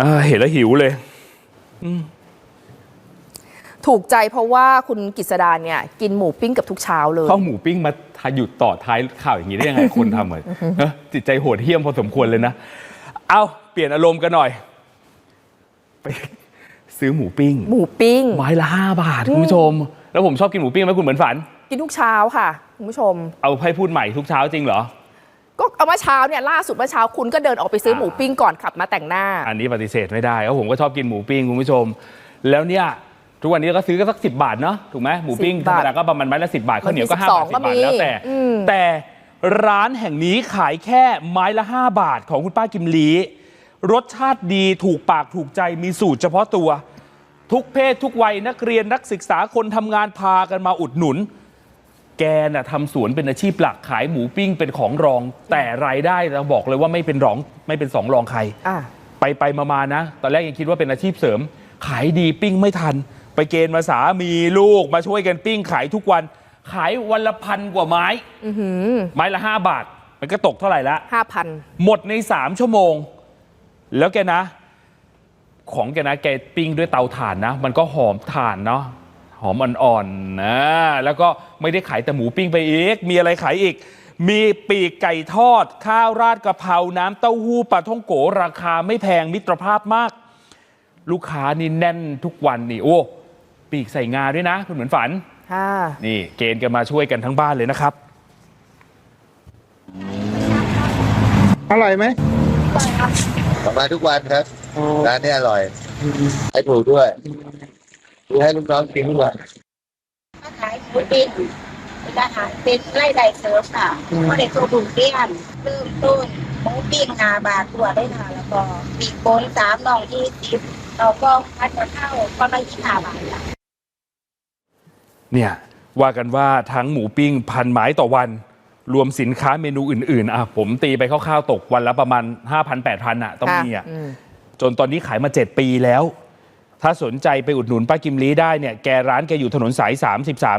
อ่าเห็นแล้วหิวเลยถูกใจเพราะว่าคุณกิษดาเนี่ย กินหมูปิ้งกับทุกเช้าเลยข้าวหมูปิ้งมาทาหยุดต่อท้ายข่าวอย่างนี้ได้ยังไงคนทำอะฮะจิตใจโหดเหี้ยมพอสมควรเลยนะ เอาเปลี่ยนอารมณ์กันหน่อย ไปซื้อหมูปิ้ง หมูปิ้ง ไม้ละห้าบาท คุณผู้ชม แล้วผมชอบกินหมูปิ้งไหมคุณเหมือนฝัน กินทุกเช้าค่ะ คุณผู้ชม เอาให้พูดใหม่ทุกเช้าจริงเหรอก็ เอาเมื่อเช้าเนี่ยล่าสุดเมื่อเช้าคุณก็เดินออกไปซื้อหมูปิ้งก่อนขับมาแต่งหน้า อันนี้ปฏิเสธไม่ได้เพราะผมก็ชอบกินหมูปิ้งคุณผู้ชม แล้วเนี่ยทุกวันนี้ก็ซื้อก็สักสิบาทเนาะถูกไหมหมูปิ้ง10ธรรมดาก็ประมาณไม้ละสิบาทข้าวเหนียวก็บางทีห้าบาทสิ12บาทก็มีแล้วแต่อืมแต่ร้านแห่งนี้ขายแค่ไม้ละ 5 บาทของคุณป้ากิมลีรสชาติดีถูกปากถูกใจมีสูตรเฉพาะตัว ทุกเพศทุกวัยนักเรียนนักศึกษาคนทำงานพากันมาอุดหนุน แกน่ะทำสวนเป็นอาชีพหลักขายหมูปิ้งเป็นของรอง แต่รายได้เราบอกเลยว่าไม่เป็นรองไม่เป็นสองรองใคร อะ ไปไปมามานะ ตอนแรกยังคิดว่าเป็นอาชีพเสริม ขายดีปิ้งไม่ทัน ไปเกณฑ์มาสามีลูกมาช่วยกันปิ้งขายทุกวัน ขายวันละพันกว่าไม้ อือหือไม้ละ 5 บาท มันก็ตกเท่าไหร่ละ ห้าพัน หมดใน 3 ชั่วโมง แล้วแกนะ ของแกนะ แกปิ้งด้วยเตาถ่านนะ มันก็หอมถ่านเนาะ หอมอ่อนๆนะแล้วก็ไม่ได้ขายแต่หมูปิ้งไปอีก มีอะไรขายอีก มีปีกไก่ทอด ข้าวราดกะเพราน้ำเต้าหู้ปลาท่องโกราคาไม่แพงมิตรภาพมาก ลูกค้านี่แน่นทุกวันนี่โอ้ปีกใส่งาด้วยนะ คุณเหมือนฝันค่ะนี่เกณฑ์กันมาช่วยกันทั้งบ้านเลยนะครับ อร่อยไหมมาทุกวันครับร้านนี้อร่อยให้ถูกด้วย ดูให้ลูกน้องกินทุกวันมาขายหมูปิ้งเป็นอาหารเป็นไร่ใดเสริมค่ะก็ได้ตัวบุญเตี้ยนเริ่มต้นหมูปิ้งหาบาทตัวได้ค่ะแล้วก็ปีกโคนสามน่องยี่สิบเราก็พัดกระเข้าก็ละยี่ห้าบาทค่ะเนี่ยว่ากันว่าทั้งหมูปิ้งพันไม้ต่อวัน รวมสินค้าเมนูอื่นๆอะผมตีไปคร่าวๆตกวันละประมาณ 5,000 8,000อะต้องมีอะอืมจนตอนนี้ขายมา 7 ปีแล้ว ถ้าสนใจไปอุดหนุนป้ากิมลีได้เนี่ยแกร้านแกอยู่ถนนสาย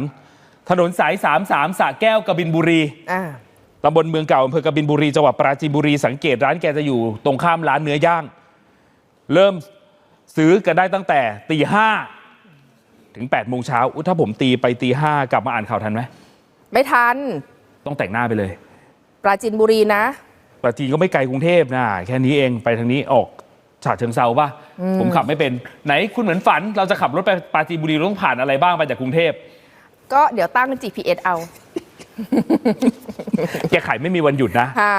33 ถนนสาย 33สระแก้วกบินบุรีอ่าตำบลเมืองเก่าอำเภอกบินบุรีจังหวัดปราจีนบุรีสังเกตร้านแกจะอยู่ตรงข้ามร้านเนื้อย่าง เริ่มซื้อกันได้ตั้งแต่ตีห้าถึง8โมงเช้าอุ๊ยถ้าผมตีไปตีห้ากลับมาอ่านข่าวทันไหมไม่ทัน ต้องแต่งหน้าไปเลย ปราจินบุรีนะ ปราจีนก็ไม่ไกลกรุงเทพนะแค่นี้เองไปทางนี้ออก ฉาเชิงเซาป่ะ ผมขับไม่เป็น ไหนคุณเหมือนฝัน เราจะขับรถไปปราจีนบุรีเราต้องผ่านอะไรบ้างไปจากกรุงเทพ ก็เดี๋ยวตั้ง GPS เอา แกขายไม่มีวันหยุดนะ ค่ะ